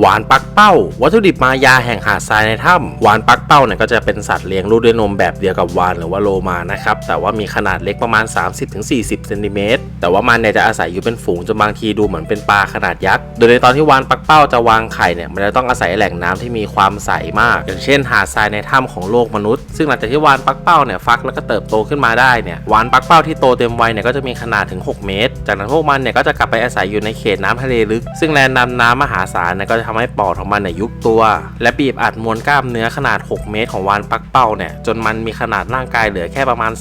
หวานปักเป้า วัตถุดิบมายาแห่งหาดทรายในถ้ำหวานปักเป้าเนี่ยก็จะเป็นสัตว์เลี้ยงลูกด้วยนมแบบเดียวกับวานหรือว่าโลมานะครับ แต่ว่ามีขนาดเล็กประมาณ 30-40เซนติเมตรแต่ว่ามันเนี่ยจะอาศัยอยู่เป็นฝูงจนบางทีดูเหมือนเป็นปลาขนาดยักษ์ โดยในตอนที่วานปักเป้าจะวางไข่เนี่ยมันจะต้องอาศัยแหล่งน้ำที่มีความใสมาก อย่างเช่น หาดทรายในถ้ำของโลกมนุษย์ ซึ่งหลังจากที่วานปักเป้าเนี่ยฟักแล้วก็เติบโตขึ้นมาได้เนี่ยวานปักเป้าที่โตเต็มวัยเนี่ยก็จะมีขนาดถึง 6 เมตร จากนั้นพวกมันเนี่ยก็จะกลับไปอาศัยอยู่ในเขตน้ำทะเลลึก ซึ่งแรงนน้ำมหาศาลเนี่ยก็จะทำให้ปอดของมันเนี่ยยุบตัว และบีบอัดมวลกล้ามเนื้อขนาด 6 เมตรของวานปักเป้าเนี่ยจนมันมีขนาดร่างกายเหลือแค่ประมาณ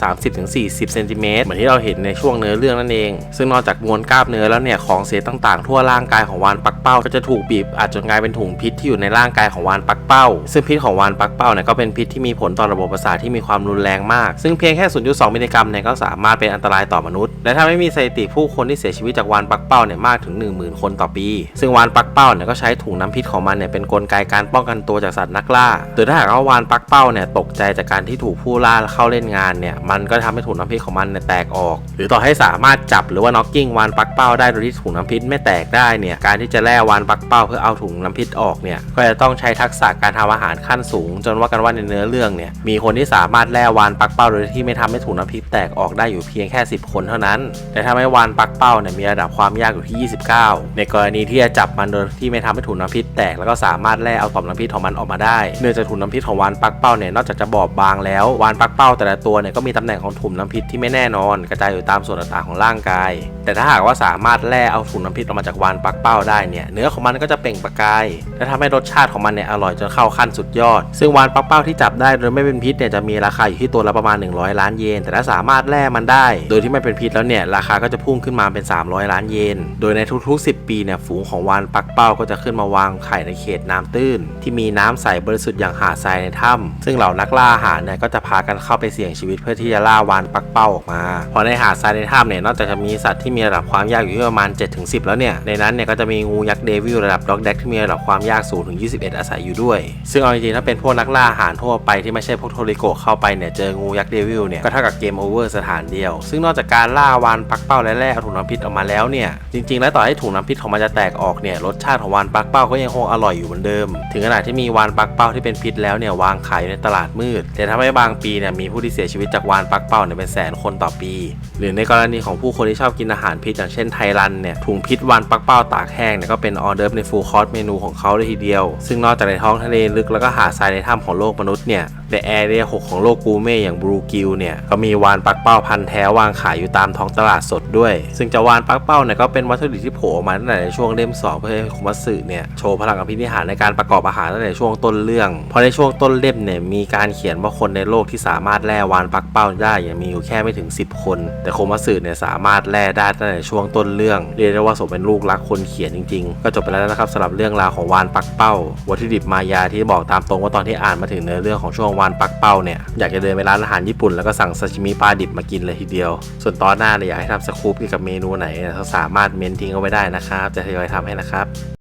30-40เซนติเมตรเหมือนที่เราเห็นในช่วงเนื้อเรื่องนั่นเอง ซึ่งนอกจากมวลกล้ามเนื้อแล้วเนี่ยของเสียต่างๆ ทั่วร่างกายของวานปักเป้าก็จะถูกบีบอัดจนกลายเป็นถุงพิษที่อยู่ในร่างกายของวานปักเป้า ซึ่งพิษของวานปักเป้าเนี่ยก็เป็นพิษที่มีผลต่อระบบประสาทที่มีความรุนแรงมาก ซึ่งเพียงแค่ 0.2 มิลลิกรัมเนี่ยก็สามารถเป็นอันตรายต่อมนุษย์ และถ้าไม่มีสถิติผู้คนที่เสียชีวิตจากวานปักเป้าเนี่ยมากถึง 10,000 คนต่อปี ซึ่งวานปักเป้าเนี่ยก็ใช้ถุถุงน้ำพิษของมันเนี่ยเป็นกลไกการป้องกันตัวจากสัตว์นักล่าโดยถ้าหากว่าวานปักเป้าเนี่ยตกใจจากการที่ถูกผู้ล่าเข้าเล่นงานเนี่ยมันก็ทำให้ถุงน้ำพิษของมันเนี่ยแตกออก หรือต่อให้สามารถจับหรือว่าน็อกกิ้งวานปักเป้าได้โดยที่ถุงน้ำพิษไม่แตกได้เนี่ยการที่จะแล่วานปักเป้าเพื่อเอาถุงน้ำพิษออกเนี่ยก็จะต้องใช้ทักษะการทำอาหารขั้นสูง จนว่ากันว่าในเนื้อเรื่องเนี่ยมีคนที่สามารถแล่วานปักเป้าโดยที่ไม่ทำให้ถุงน้ำพิษแตกออกได้อยู่เพียงแค่ 10 คนเท่านั้น แต่ถ้าไม่วานปักเป้าเนี่ยมีระดับความยากอยู่ที่ 29 ในกรณีที่จะจับมันโดยที่ไม่ทำให้ถุงน้ำพิษแตกแล้วก็สามารถแล่เอาต่อมน้ำพิษของมันออกมาได้ เนื่องจากถุงน้ำพิษของวานปักเป้าเนี่ยนอกจากจะบอบบางแล้ววานปักเป้าแต่ละตัวเนี่ยก็มีตำแหน่งของถุงน้ำพิษที่ไม่แน่นอน กระจายอยู่ตามส่วนต่างๆของร่างกาย แต่ถ้าหากว่าสามารถแล่เอาถุงน้ำพิษออกมาจากวานปักเป้าได้เนี่ยเนื้อของมันก็จะเปล่งประกายและทำให้รสชาติของมันเนี่ยอร่อยจนเข้าขั้นสุดยอด ซึ่งวานปักเป้าที่จับได้โดยไม่เป็นพิษเนี่ยจะมีราคาอยู่ที่ตัวละประมาณ 100 ล้านเยน แต่ถ้าสามารถแล่มันได้ โดยที่ไม่เป็นพิษแล้วเนี่ยราคาก็จะพุ่งขึ้นมาเป็น 300 ล้านเยน โดยในทุกๆ 10 ปีเนี่ยฝูงของวานปักเป้าก็จะขึ้นมาวางไข่ในเขตน้ำตื้น ที่มีน้ำใสบริสุทธิ์อย่างหาดทรายในถ้ำซึ่งเหล่านักล่าอาหารเนี่ยก็จะพากันเข้าไปเสี่ยงชีวิตเพื่อที่จะล่าวานปักเป้าออกมาเพราะในหาดทรายในถ้ำเนี่ยนอกจากจะมีสัตว์ที่มีระดับความยากอยู่ที่ประมาณ 7-10 แล้วเนี่ยในนั้นเนี่ยก็จะมีงูยักษ์เดวิลระดับด็อกแดกที่มีระดับความยากสูงถึง 21 อาศัยอยู่ด้วย ซึ่งเอาจริงๆถ้าเป็นพวกนักล่าอาหารทั่วไปที่ไม่ใช่พวกโทริโกเข้าไปเนี่ยเจองูยักษ์เดวิลเนี่ยก็เท่ากับเกมโอเวอร์สถานเดียว ซึ่งนอกจากการล่าวานปักเป้าและแล่เอาถุงน้ำพิษออกมาแล้วเนี่ยจริงๆ แล้วต่อให้ถุงน้ำพิษของมันจะแตกออกเนี่ยรสชาติของวานปักเป้าก็ยังคงอร่อยอยู่เหมือนเดิม ถึงขนาดที่มีวานปักเป้าที่เป็นพิษแล้วเนี่ยวางขายอยู่ในตลาดมืด แต่ทำให้บางปีเนี่ยมีผู้ที่เสียชีวิตจากวานปักเป้าเนี่ยเป็นแสนคนต่อปี หรือในกรณีของผู้คนที่ชอบกินอาหารพิษอย่างเช่นไทรันเนี่ยถุงพิษวานปักเป้าตากแห้งเนี่ยก็เป็นออเดิร์ฟในฟูลคอร์สเมนูของเขาเลยทีเดียว ซึ่งนอกจากในท้องทะเลลึกแล้วก็หาทรายในถ้ำของโลกมนุษย์เนี่ยในแอเรีย6ของโลกกูเม่อย่างบรูกิลเนี่ยก็มีวานปักเป้าพันธุ์แท้วางขายอยู่ตามท้องตลาดสดด้วย ซึ่งจะวานปักเป้าเนี่ยก็เป็นวัตถุดิบที่โผล่มาตั้งแต่ในช่วงเล่มสองเพื่อให้คุมัสึเนี่ยโชว์พลังอภินิหารในการประกอบอาหารตั้งแต่ช่วงต้นเรื่องเพราะในช่วงต้นเล่มเนี่ยมีการเขียนว่าคนในโลกที่สามารถแล่วานปักเป้าได้ยังมีอยู่แค่ไม่ถึง 10 คน แต่โคมัสึเนี่ยสามารถแล่ได้ตั้งแต่ช่วงต้นเรื่องเรียกได้ว่าสมเป็นลูกรักคนเขียนจริง ๆ ก็จบไปแล้วนะครับสำหรับเรื่องราวของวานปักเป้า วัตถุดิบมายาที่บอกตามตรงว่าตอนที่อ่านมาถึงเนื้อเรื่องของช่วงวานปักเป้าเนี่ยอยากจะเดินไปร้านอาหารญี่ปุ่นแล้วก็สั่งซาชิมิปลาดิบมากินเลยทีเดียว ส่วนตอนหน้าเนี่ยอยากให้ทำสกู๊ปเกี่ยวกับเมนูไหนสามารถเมนทิ้งเอาไว้ได้นะครับ จะทยอยทำให้นะครับ